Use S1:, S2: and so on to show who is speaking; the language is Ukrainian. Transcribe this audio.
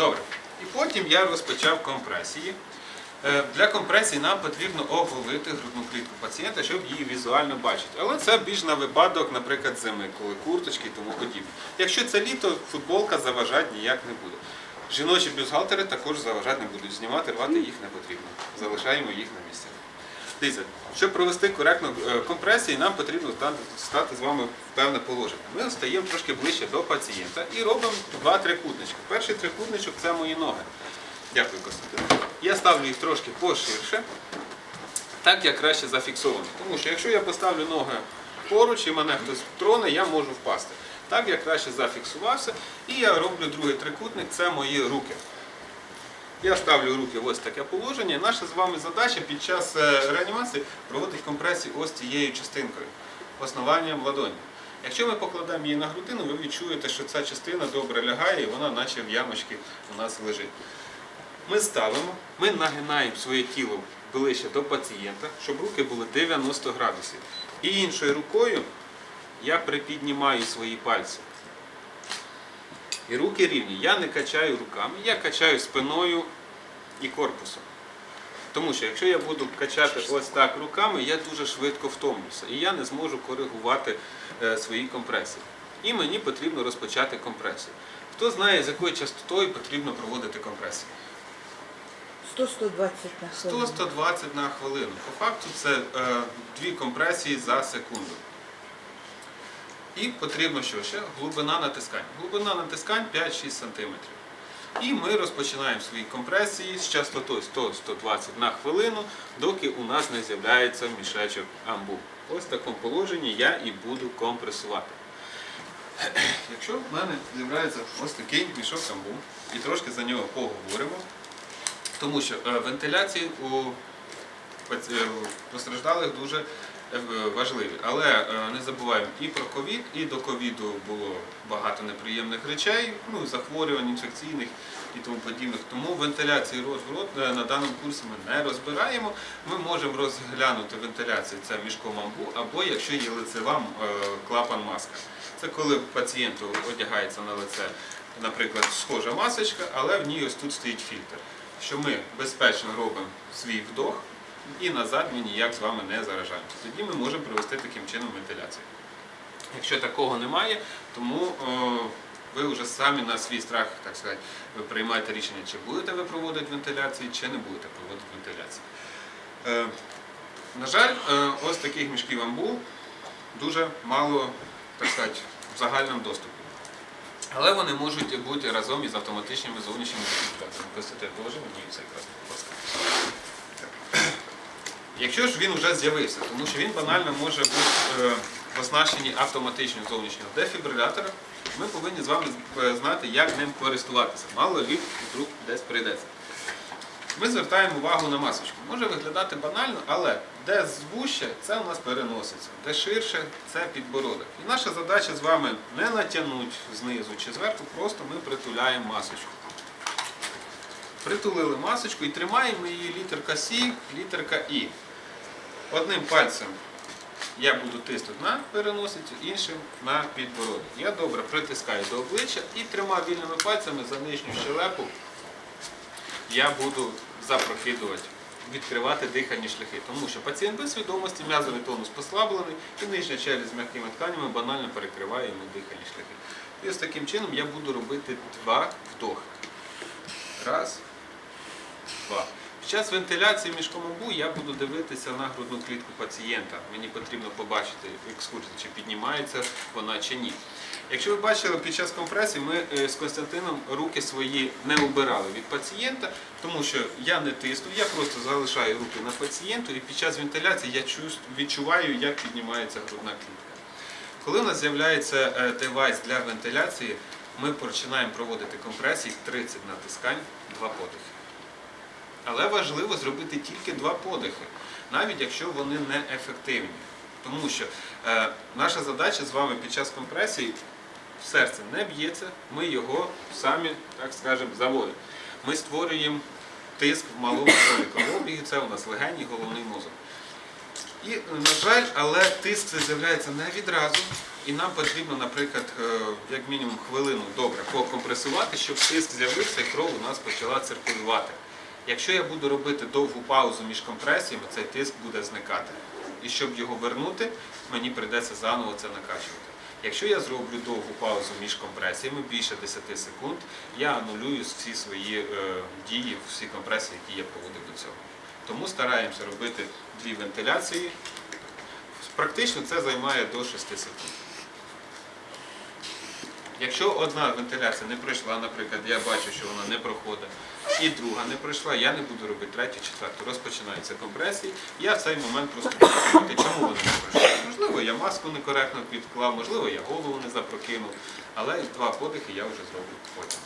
S1: Добре. І потім я розпочав компресії. Е, Для компресії нам потрібно оголити грудну клітку пацієнта, щоб її візуально бачити. Але це більш на випадок, наприклад, зими, коли курточки і тому подібне. Якщо це літо, футболка заважати ніяк не буде. Жіночі бюстгальтери також заважати не будуть. Знімати, рвати їх не потрібно. Залишаємо їх на місці. Дивіться, щоб провести коректну е, компресію, нам потрібно стати, з вами в певне положення. Ми стаємо трошки ближче до пацієнта і робимо два трикутнички. Перший трикутничок це мої ноги. Дякую, Костянтин. Я ставлю їх трошки поширше, так як краще зафіксовано. Тому що якщо я поставлю ноги поруч і мене хтось троне, я можу впасти. Так я краще зафіксувався. І я роблю другий трикутник це мої руки. Я ставлю руки в ось таке положення. Наша з вами задача під час е, реанімації проводити компресію ось цією частинкою, основанням ладоні. Якщо ми покладемо її на грудину, ви відчуєте, що ця частина добре лягає і вона наче в ямочці у нас лежить. Ми ставимо, ми нагинаємо своє тіло ближче до пацієнта, щоб руки були 90 градусів. І іншою рукою я припіднімаю свої пальці. І руки рівні. Я не качаю руками, я качаю спиною і корпусом. Тому що якщо я буду качати ось так руками, я дуже швидко втомлюся і я не зможу коригувати е, свої компресії. І мені потрібно розпочати компресію. Хто знає, з якою частотою потрібно проводити компресію?
S2: 100-120 на хвилину.
S1: 100-120 на хвилину. По факту це е, дві компресії за секунду. І потрібно що ще? Глибина натискань. Глибина натискань 5-6 см. І ми розпочинаємо свої компресії з частотою 100-120 на хвилину, доки у нас не з'являється мішечок амбу. Ось в такому положенні я і буду компресувати. Якщо в мене з'являється ось такий мішок амбу, і трошки за нього поговоримо, тому що е, вентиляції е, у постраждалих дуже важливі. Але е, не забуваємо і про ковід, і до ковіду було багато неприємних речей, ну, захворювань інфекційних і тому подібних. Тому вентиляції рот е, на даному курсі ми не розбираємо. Ми можемо розглянути вентиляцію це мішком амбу, або якщо є лицева е, клапан маска. Це коли пацієнту одягається на лице, наприклад, схожа масочка, але в ній ось тут стоїть фільтр. Що ми безпечно робимо свій вдох і назад ми ніяк з вами не заражаємося. Тоді ми можемо провести таким чином вентиляцію. Якщо такого немає, тому о, ви вже самі на свій страх, так сказати, ви приймаєте рішення, чи будете ви проводити вентиляцію, чи не будете проводити вентиляцію. Е, на жаль, е, ось таких мішків амбу дуже мало, так сказати, в загальному доступі. Але вони можуть бути разом із автоматичними зовнішніми фільтраціями. Костянтин, положи мені це якраз. Якщо ж він вже з'явився, тому що він банально може бути е, в оснащенні автоматичного зовнішнього дефібрилятора, ми повинні з вами е, знати, як ним користуватися. Мало лі вдруг десь прийдеться. Ми звертаємо увагу на масочку. Може виглядати банально, але де звуще, це у нас переноситься, де ширше це підбородок. І наша задача з вами не натягнути знизу чи зверху, просто ми притуляємо масочку. Притулили масочку і тримаємо її літерка Сі, літерка І. Одним пальцем я буду тиснути на переносицю, іншим на підбородок. Я добре притискаю до обличчя і трьома вільними пальцями за нижню щелепу я буду запрокидувати, відкривати дихальні шляхи. Тому що пацієнт без свідомості, м'язовий тонус послаблений і нижня челюсть з м'якими тканями банально перекриває йому дихальні шляхи. І ось таким чином я буду робити два вдохи. Раз, два. Час вентиляції мішком обу я буду дивитися на грудну клітку пацієнта. Мені потрібно побачити екскурсію, чи піднімається вона чи ні. Якщо ви бачили, під час компресії ми е, з Константином руки свої не убирали від пацієнта, тому що я не тисну, я просто залишаю руки на пацієнту і під час вентиляції я відчуваю, як піднімається грудна клітка. Коли у нас з'являється е, девайс для вентиляції, ми починаємо проводити компресії 30 натискань, 2 подихи. Але важливо зробити тільки два подихи, навіть якщо вони не ефективні. Тому що е, наша задача з вами під час компресії серце не б'ється, ми його самі, так скажемо, заводимо. Ми створюємо тиск в малому кровообігу, це у нас легені, головний мозок. І, на жаль, але тиск з'являється не відразу. І нам потрібно, наприклад, е, як мінімум хвилину добре покомпресувати, щоб тиск з'явився і кров у нас почала циркулювати. Якщо я буду робити довгу паузу між компресіями, цей тиск буде зникати. І щоб його вернути, мені прийдеться заново це накачувати. Якщо я зроблю довгу паузу між компресіями, більше 10 секунд, я анулюю всі свої е, дії, всі компресії, які я проводив до цього. Тому стараємося робити дві вентиляції. Практично це займає до 6 секунд. Якщо одна вентиляція не пройшла, наприклад, я бачу, що вона не проходить, і друга не пройшла, я не буду робити третю, четверту. Розпочинаються компресії. Я в цей момент просто буду чому вони не пройшли. Можливо, я маску некоректно підклав, можливо, я голову не запрокинув, але два подихи я вже зроблю потім.